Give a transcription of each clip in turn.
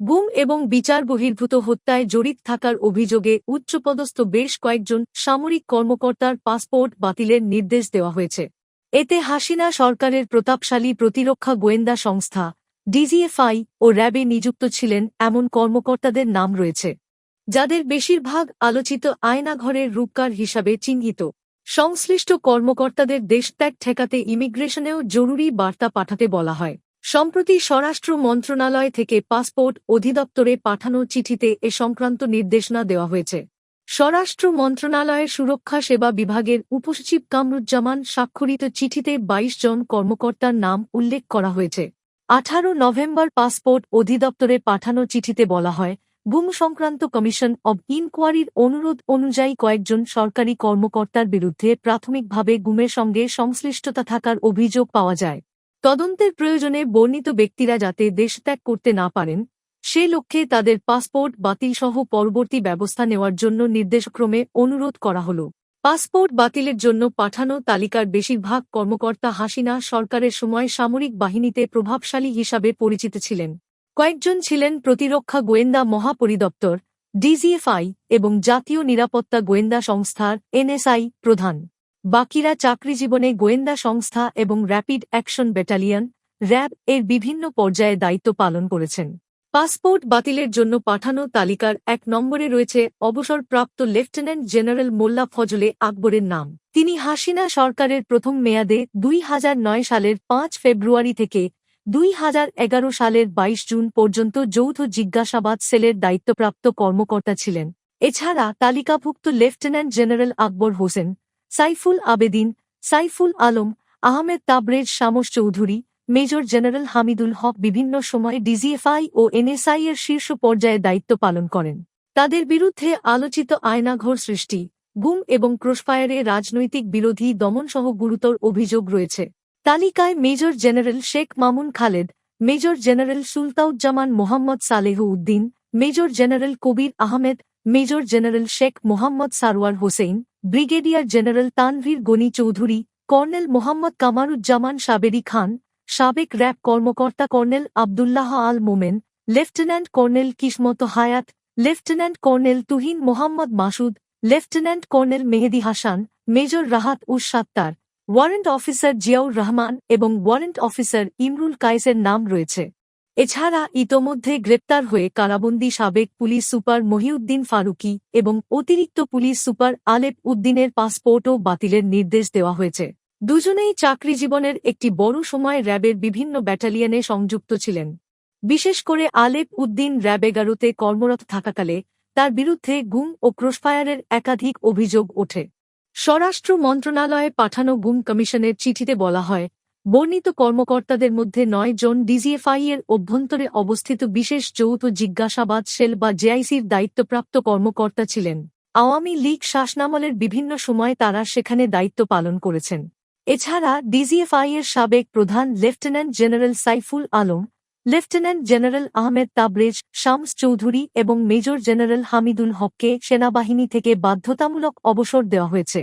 গুম এবং বিচার বহির্ভূত হত্যায় জড়িত থাকার অভিযোগে উচ্চপদস্থ বেশ কয়েকজন সামরিক কর্মকর্তার পাসপোর্ট বাতিলের নির্দেশ দেওয়া হয়েছে। এতে হাসিনা সরকারের প্রতাপশালী প্রতিরক্ষা গোয়েন্দা সংস্থা, ডিজিএফআই ও র্যাবে নিযুক্ত ছিলেন এমন কর্মকর্তাদের নাম রয়েছে, যাদের বেশিরভাগ আলোচিত আয়নাঘরের রূপকার হিসাবে চিহ্নিত। সংশ্লিষ্ট কর্মকর্তাদের দেশত্যাগ ঠেকাতে ইমিগ্রেশনেও জরুরি বার্তা পাঠাতে বলা হয়। সম্প্রতি স্বরাষ্ট্র মন্ত্রণালয় থেকে পাসপোর্ট অধিদপ্তরে পাঠানো চিঠিতে এ সংক্রান্ত নির্দেশনা দেওয়া হয়েছে। স্বরাষ্ট্র মন্ত্রণালয়ের সুরক্ষা সেবা বিভাগের উপসচিব কামরুজ্জামান স্বাক্ষরিত চিঠিতে ২২ জন কর্মকর্তার নাম উল্লেখ করা হয়েছে। আঠারো নভেম্বর পাসপোর্ট অধিদপ্তরে পাঠানো চিঠিতে বলা হয় গুম সংক্রান্ত কমিশন অব ইনকোয়ারির অনুরোধ অনুযায়ী কয়েকজন সরকারি কর্মকর্তার বিরুদ্ধে প্রাথমিকভাবে গুমের সঙ্গে সংশ্লিষ্টতা থাকার অভিযোগ পাওয়া যায়। তদন্তের প্রয়োজনে বর্ণিত ব্যক্তিরা যাতে দেশত্যাগ করতে না পারেন, সে লক্ষ্যে তাদের পাসপোর্ট বাতিলসহ পরবর্তী ব্যবস্থা নেওয়ার জন্য নির্দেশক্রমে অনুরোধ করা হল। পাসপোর্ট বাতিলের জন্য পাঠানো তালিকার বেশিরভাগ কর্মকর্তা হাসিনা সরকারের সময় সামরিক বাহিনীতে প্রভাবশালী হিসাবে পরিচিত ছিলেন। কয়েকজন ছিলেন প্রতিরক্ষা গোয়েন্দা মহাপরিদপ্তর, ডিজিএফআই এবং জাতীয় নিরাপত্তা গোয়েন্দা সংস্থার এনএসআই প্রধান। বাকিরা চাকরি জীবনে গোয়েন্দা সংস্থা এবং র্যাপিড অ্যাকশন ব্যাটালিয়ন, র্যাব এর বিভিন্ন পর্যায়ে দায়িত্ব পালন করেছেন। পাসপোর্ট বাতিলের জন্য পাঠানো তালিকার এক নম্বরে রয়েছে অবসরপ্রাপ্ত লেফটেন্যান্ট জেনারেল মোল্লা ফজলে আকবরের নাম। তিনি হাসিনা সরকারের প্রথম মেয়াদে দুই হাজার নয় সালের পাঁচ ফেব্রুয়ারি থেকে দুই হাজার এগারো সালের ২২ জুন পর্যন্ত যৌথ জিজ্ঞাসাবাদ সেলের দায়িত্বপ্রাপ্ত কর্মকর্তা ছিলেন। এছাড়া তালিকাভুক্ত lieutenant general Akbar Hossain Saiful Abedin, Saiful Alam, Ahmed Tabrez, Shams Chowdhury, major general Hamidul Haque বিভিন্ন সময়ে ডিজিএফআই ও এনএসআই এর শীর্ষ পর্যায়ে দায়িত্ব পালন করেন। তাদের বিরুদ্ধে আলোচিত আয়নাঘর সৃষ্টি, গুম এবং ক্রসফায়ারে রাজনৈতিক বিরোধী দমনসহ গুরুতর অভিযোগ রয়েছে। তালিকায় major general Sheikh Mamun Khaled, major general Sultanuzzaman Mohammad Saleh Uddin major general Kabir Ahmed major general Sheikh Mohammad Sarwar Hossain, brigadier general Tanvir Gani Chowdhury, colonel Mohammad Kamruzzaman Saberi Khan, সাবেক RAB কর্মকর্তা colonel Abdullah Al Momen, lieutenant colonel Kismat Hayat, lieutenant colonel Tuhin Mohammad Masud, lieutenant colonel Mehedi Hasan, major Rahat Us Sattar, warrant officer Ziaur Rahman এবং warrant officer Imrul কায়েসের নাম রয়েছে। এছাড়া ইতোমধ্যে গ্রেপ্তার হয়ে কারাবন্দি সাবেক পুলিশ সুপার মহিউদ্দিন ফারুকি এবং অতিরিক্ত পুলিশ সুপার আলেপ উদ্দিনের পাসপোর্টও বাতিলের নির্দেশ দেওয়া হয়েছে। দুজনেই চাকরি জীবনের একটি বড় সময় র্যাবের বিভিন্ন ব্যাটালিয়নে সংযুক্ত ছিলেন। বিশেষ করে আলেপ উদ্দিন র্যাব এগারোতে কর্মরত থাকাকালে তার বিরুদ্ধে গুম ও ক্রসফায়ারের একাধিক অভিযোগ ওঠে। স্বরাষ্ট্র মন্ত্রণালয়ে পাঠানো গুম কমিশনের চিঠিতে বলা হয় বর্ণিত কর্মকর্তাদের মধ্যে নয় জন ডিজিএফআই এর অভ্যন্তরে অবস্থিত বিশেষ যৌথ জিজ্ঞাসাবাদ সেল বা জেআইসির দায়িত্বপ্রাপ্ত কর্মকর্তা ছিলেন। আওয়ামী লীগ শাসনামলের বিভিন্ন সময় তারা সেখানে দায়িত্ব পালন করেছেন। এছাড়া ডিজিএফআই এর সাবেক প্রধান lieutenant general Saiful Alam, lieutenant general Ahmed Tabrez, Shams Chowdhury এবং মেজর জেনারেল হামিদুল হককে সেনাবাহিনী থেকে বাধ্যতামূলক অবসর দেওয়া হয়েছে।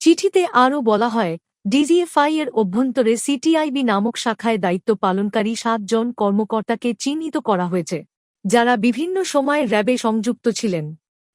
চিঠিতে আরও বলা হয় ডিজিএফআই এর অভ্যন্তরে সিটিআইবি নামক শাখায় দায়িত্ব পালনকারী সাতজন কর্মকর্তাকে চিহ্নিত করা হয়েছে, যারা বিভিন্ন সময় র্যাবে সংযুক্ত ছিলেন।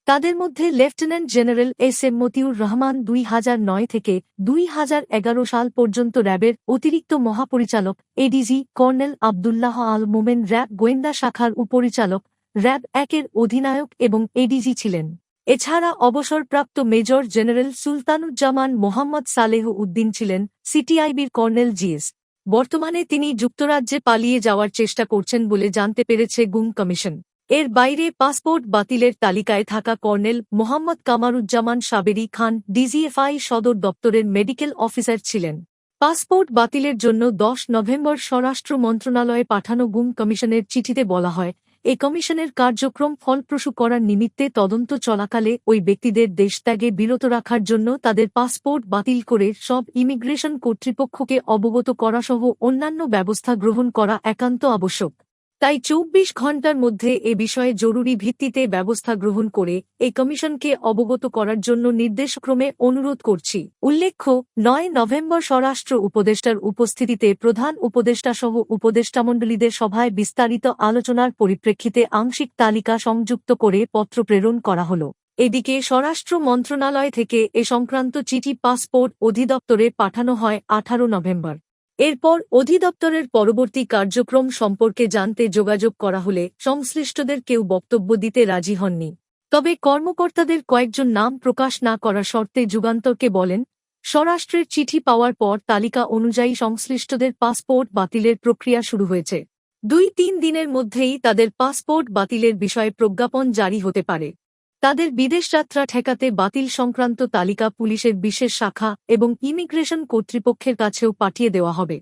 তাদের মধ্যে lieutenant general S M Motiur Rahman দুই হাজার নয় থেকে দুই হাজার এগারো সাল পর্যন্ত র্যাবের অতিরিক্ত মহাপরিচালক, ADG colonel Abdullah Al Momen RAB গোয়েন্দা শাখার উপরিচালক র্যাব একের অধিনায়ক এবং এডিজি ছিলেন। এছাড়া অবসরপ্রাপ্ত মেজর জেনারেল সুলতানুজ্জামান মোহাম্মদ সালেহ উদ্দিন ছিলেন সিটিআইবির কর্নেল জিএস। বর্তমানে তিনি যুক্তরাজ্যে পালিয়ে যাওয়ার চেষ্টা করছেন বলে জানতে পেরেছে গুম কমিশন। এর বাইরে পাসপোর্ট বাতিলের তালিকায় থাকা কর্নেল মোহাম্মদ কামারুজ্জামান সাবেরি খান ডিজিএফআই সদর দপ্তরের মেডিকেল অফিসার ছিলেন। পাসপোর্ট বাতিলের জন্য দশ নভেম্বর স্বরাষ্ট্র মন্ত্রণালয়ে পাঠানো গুম কমিশনের চিঠিতে বলা হয় এ কমিশনের কার্যক্রম ফলপ্রসূ করার নিমিত্তে তদন্ত চলাকালে ওই ব্যক্তিদের দেশত্যাগে বিরত রাখার জন্য তাদের পাসপোর্ট বাতিল করে সব ইমিগ্রেশন কর্তৃপক্ষকে অবগত করাসহ অন্যান্য ব্যবস্থা গ্রহণ করা একান্ত আবশ্যক। তাই চব্বিশ ঘণ্টার মধ্যে এ বিষয়ে জরুরি ভিত্তিতে ব্যবস্থা গ্রহণ করে এই কমিশনকে অবগত করার জন্য নির্দেশক্রমে অনুরোধ করছি। উল্লেখ্য, নয় নভেম্বর স্বরাষ্ট্র উপদেষ্টার উপস্থিতিতে প্রধান উপদেষ্টাসহ উপদেষ্টামণ্ডলীদের সভায় বিস্তারিত আলোচনার পরিপ্রেক্ষিতে আংশিক তালিকা সংযুক্ত করে পত্র প্রেরণ করা হল। এদিকে স্বরাষ্ট্র মন্ত্রণালয় থেকে এ সংক্রান্ত চিঠি পাসপোর্ট অধিদপ্তরে পাঠানো হয় আঠারো নভেম্বর। এরপর অধিদপ্তরের পরবর্তী কার্যক্রম সম্পর্কে জানতে যোগাযোগ করা হলে সংশ্লিষ্টদের কেউ বক্তব্য দিতে রাজি হননি। তবে কর্মকর্তাদের কয়েকজন নাম প্রকাশ না করা শর্তে যুগান্তরকে বলেন, স্বরাষ্ট্রের চিঠি পাওয়ার পর তালিকা অনুযায়ী সংশ্লিষ্টদের পাসপোর্ট বাতিলের প্রক্রিয়া শুরু হয়েছে। দুই তিন দিনের মধ্যেই তাদের পাসপোর্ট বাতিলের বিষয়ে প্রজ্ঞাপন জারি হতে পারে। তাদের বিদেশ যাত্রা ঠেকাতে বাতিল সংক্রান্ত তালিকা পুলিশের বিশেষ শাখা এবং ইমিগ্রেশন কর্তৃপক্ষের কাছেও পাঠিয়ে দেওয়া হবে।